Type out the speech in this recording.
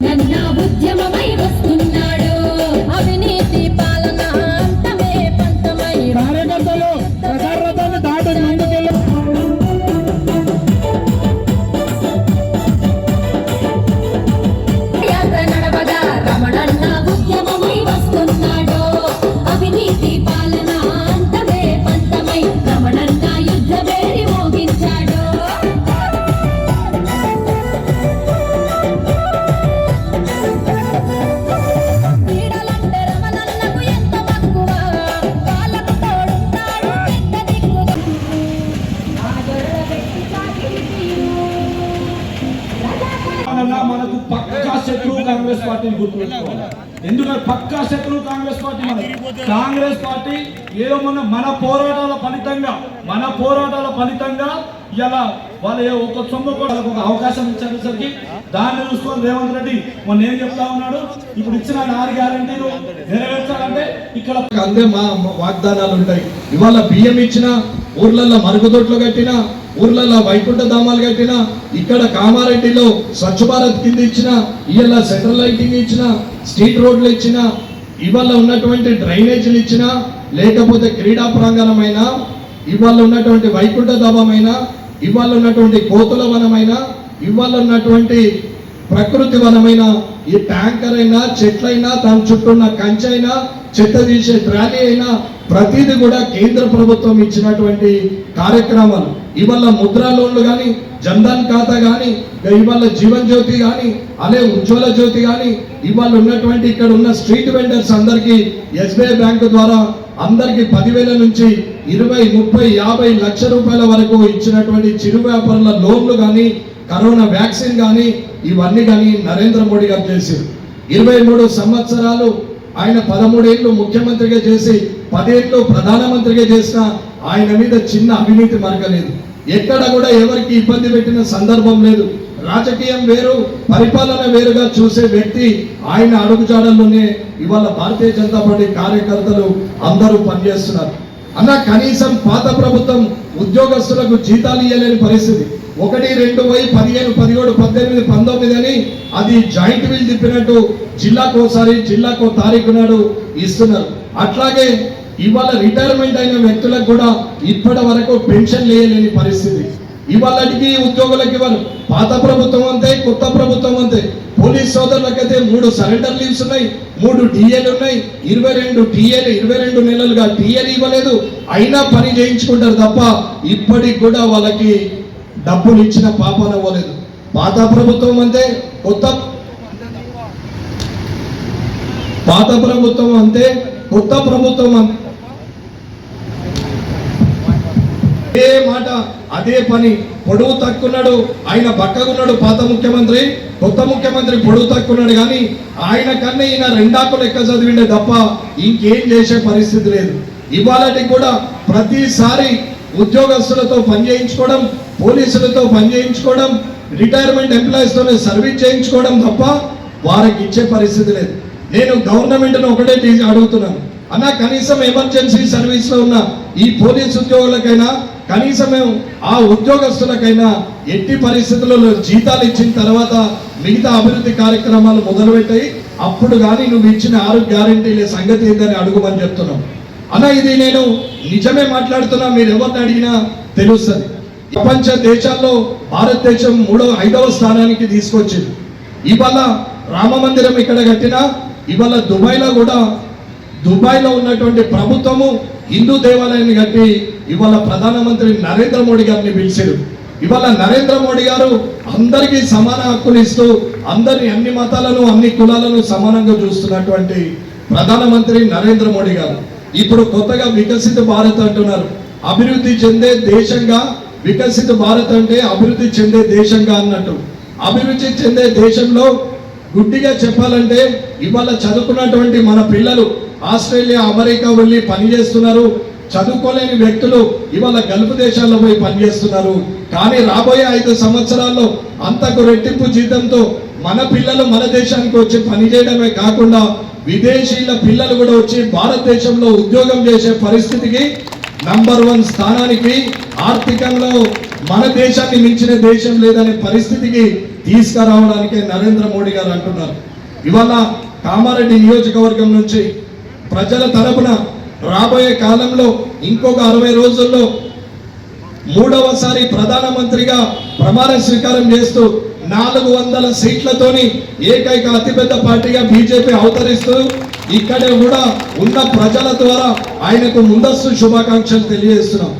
నన్న ఉద్యమమై వస్తు వల్ల మనకు పక్కా శత్రువు కాంగ్రెస్ పార్టీని గుర్తుపెట్టుకోవాలి. ఎందుకంటే పక్కా శత్రువు కాంగ్రెస్ పార్టీ మనకు కాంగ్రెస్ పార్టీ ఏదో మన మన పోరాటాల ఫలితంగా మన పోరాటాల ఫలితంగా ఇలా వాళ్ళు ఒక సొమ్ము కూడా ఒక అవకాశం ఇచ్చేసరికి దాన్ని చూసుకొని రేవంత్ రెడ్డి మొన్న ఏం చెప్తా ఉన్నాడు? ఇప్పుడు ఇచ్చిన ఆరు గ్యారంటీలు నెరవేర్చాలంటే ఇక్కడ అందే మా వాగ్దానాలు ఉంటాయి. ఇవాళ బియ్యం ఇచ్చిన ఊర్లలో మరుగుదొడ్లు కట్టిన ఊర్లలో వైకుంఠ ధామాలు కట్టిన ఇక్కడ కామారెడ్డిలో స్వచ్ఛ భారత్ కింద ఇచ్చిన ఇవాళ సెంట్రల్ లైటింగ్ ఇచ్చిన స్ట్రీట్ రోడ్లు ఇచ్చిన ఇవాళ ఉన్నటువంటి డ్రైనేజీలు ఇచ్చిన లేకపోతే క్రీడా ప్రాంగణమైన ఇవాళ ఉన్నటువంటి వైకుంఠ ధామమైన ఇవాళ ఉన్నటువంటి కోతుల వనమైన ఇవాళ ఉన్నటువంటి ప్రకృతి వనమైన ఈ ట్యాంకర్ అయినా చెట్లైనా దాని చుట్టూ ఉన్న కంచైనా చెత్త తీసే ట్రాలీ అయినా ప్రతిదీ కూడా కేంద్ర ప్రభుత్వం ఇచ్చినటువంటి కార్యక్రమాలు. ఇవాళ ముద్రా లోన్లు కానీ జన్ధన్ ఖాతా కానీ ఇవాళ జీవన్ జ్యోతి కానీ అదే ఉజ్వల జ్యోతి కానీ ఇవాళ ఉన్నటువంటి ఇక్కడ ఉన్న స్ట్రీట్ వెండర్స్ అందరికీ ఎస్బీఐ బ్యాంకు ద్వారా అందరికి పదివేల నుంచి ఇరవై ముప్పై యాభై లక్ష రూపాయల వరకు ఇచ్చినటువంటి చిరు వ్యాపారుల లోన్లు కానీ కరోనా వ్యాక్సిన్ కానీ ఇవన్నీ కానీ నరేంద్ర మోడీ గారు చేశారు. ఇరవై మూడు సంవత్సరాలు ఆయన పదమూడేళ్ళు ముఖ్యమంత్రిగా చేసి పదేళ్ళు ప్రధానమంత్రిగా చేసిన ఆయన మీద చిన్న అవినీతి మరగలేదు ఎక్కడ కూడా ఎవరికి ఇబ్బంది పెట్టిన సందర్భం లేదు. రాజకీయం వేరు పరిపాలన వేరుగా చూసే వ్యక్తి ఆయన అడుగుజాడల్లోనే ఇవాళ భారతీయ జనతా పార్టీ కార్యకర్తలు అందరూ పనిచేస్తున్నారు. అన్న కనీసం పాత ప్రభుత్వం ఉద్యోగస్తులకు జీతాలు ఇవ్వలేని పరిస్థితి. ఒకటి రెండు వై పదిహేను పదిహేడు పద్దెనిమిది పంతొమ్మిది అని అది జాయింట్ వీల్ తిప్పినట్టు జిల్లాకు ఒకసారి జిల్లాకు తారీఖు నాడు ఇస్తున్నారు. అట్లాగే ఇవాళ రిటైర్మెంట్ అయిన వ్యక్తులకు కూడా ఇప్పటి వరకు పెన్షన్ లేయలేని పరిస్థితి. ఇవాళకి ఉద్యోగులకు ఇవ్వరు. పాత ప్రభుత్వం అంతే కొత్త ప్రభుత్వం అంతే. పోలీస్ సోదరులకైతే మూడు సరెండర్ లీవ్స్ ఉన్నాయి మూడు టీఏలు ఉన్నాయి ఇరవై రెండు టీఏలు ఇరవై రెండు నెలలుగా టీఏలు ఇవ్వలేదు. అయినా పని చేయించుకుంటారు తప్ప ఇప్పటికి కూడా వాళ్ళకి డబ్బులు ఇచ్చిన పాపన అవ్వలేదు. పాత ప్రభుత్వం అంతే కొత్త పాత ప్రభుత్వం అంతే కొత్త ప్రభుత్వం అంతే. అదే మాట అదే పని పొడవు తక్కున్నాడు ఆయన బక్కగున్నాడు పాత ముఖ్యమంత్రి కొత్త ముఖ్యమంత్రి పొడుగు తక్కున్నాడు కానీ ఆయన కన్నా ఈయన రెండాకులు లెక్క చదివిండే తప్ప ఇంకేం చేసే పరిస్థితి లేదు. ఇవాళకి కూడా ప్రతిసారి ఉద్యోగస్తులతో పని చేయించుకోవడం పోలీసులతో పని చేయించుకోవడం రిటైర్మెంట్ ఎంప్లాయీస్తోనే సర్వీస్ చేయించుకోవడం తప్ప వారికి ఇచ్చే పరిస్థితి లేదు. నేను గవర్నమెంట్ను ఒకటే టీ- అడుగుతున్నాను. అన్న కనీసం ఎమర్జెన్సీ సర్వీస్లో ఉన్న ఈ పోలీస్ ఉద్యోగులకైనా కనీసం ఆ ఉద్యోగస్తులకైనా ఎట్టి పరిస్థితుల్లో జీతాలు ఇచ్చిన తర్వాత మిగతా అభివృద్ధి కార్యక్రమాలు మొదలుపెట్టాయి. అప్పుడు కానీ నువ్వు ఇచ్చిన ఆరు గ్యారంటీలే సంగతి ఏందని అడుగుమని చెప్తున్నాం. అన్న ఇది నేను నిజమే మాట్లాడుతున్నా మీరు ఎవరిని అడిగినా తెలుస్తుంది. ప్రపంచ దేశాల్లో భారతదేశం మూడో ఐదవ స్థానానికి తీసుకొచ్చింది. ఇవాళ రామ మందిరం ఇక్కడ కట్టినా ఇవాళ దుబాయ్లో కూడా దుబాయ్లో ఉన్నటువంటి ప్రభుత్వము హిందూ దేవాలయాన్ని కట్టి ఇవాళ ప్రధానమంత్రి నరేంద్ర మోడీ గారిని పిలిచారు. ఇవాళ నరేంద్ర మోడీ గారు అందరికీ సమాన హక్కులు ఇస్తూ అందరి అన్ని మతాలను అన్ని కులాలను సమానంగా చూస్తున్నటువంటి ప్రధానమంత్రి నరేంద్ర మోడీ గారు. ఇప్పుడు కొత్తగా వికసిత భారత్ అంటున్నారు. అభివృద్ధి చెందే దేశంగా వికసిత భారత్ అంటే అభివృద్ధి చెందే దేశంగా అన్నట్టు. అభివృద్ధి చెందే దేశంలో గుడ్డిగా చెప్పాలంటే ఇవాళ చదువుకున్నటువంటి మన పిల్లలు ఆస్ట్రేలియా అమెరికా వెళ్ళి పనిచేస్తున్నారు. చదువుకోలేని వ్యక్తులు ఇవాళ గల్ఫ్ దేశాల్లో పోయి పనిచేస్తున్నారు. కానీ రాబోయే ఐదు సంవత్సరాల్లో అంతకు రెట్టింపు జీతంతో మన పిల్లలు మన దేశానికి వచ్చి పనిచేయడమే కాకుండా విదేశీయుల పిల్లలు కూడా వచ్చి భారతదేశంలో ఉద్యోగం చేసే పరిస్థితికి నంబర్ వన్ స్థానానికి ఆర్థికంలో మన దేశాన్ని మించిన దేశం లేదనే పరిస్థితికి తీసుకురావడానికే నరేంద్ర మోడీ గారు అంటున్నారు. ఇవాళ కామారెడ్డి నియోజకవర్గం నుంచి ప్రజల తరపున రాబోయే కాలంలో ఇంకొక అరవై రోజుల్లో మూడవసారి ప్రధానమంత్రిగా ప్రమాణ స్వీకారం చేస్తూ నాలుగు వందల సీట్లతోని ఏకైక అతిపెద్ద పార్టీగా బీజేపీ అవతరిస్తూ ఇక్కడే కూడా ఉన్న ప్రజల ద్వారా ఆయనకు ముందస్తు శుభాకాంక్షలు తెలియజేస్తున్నాం.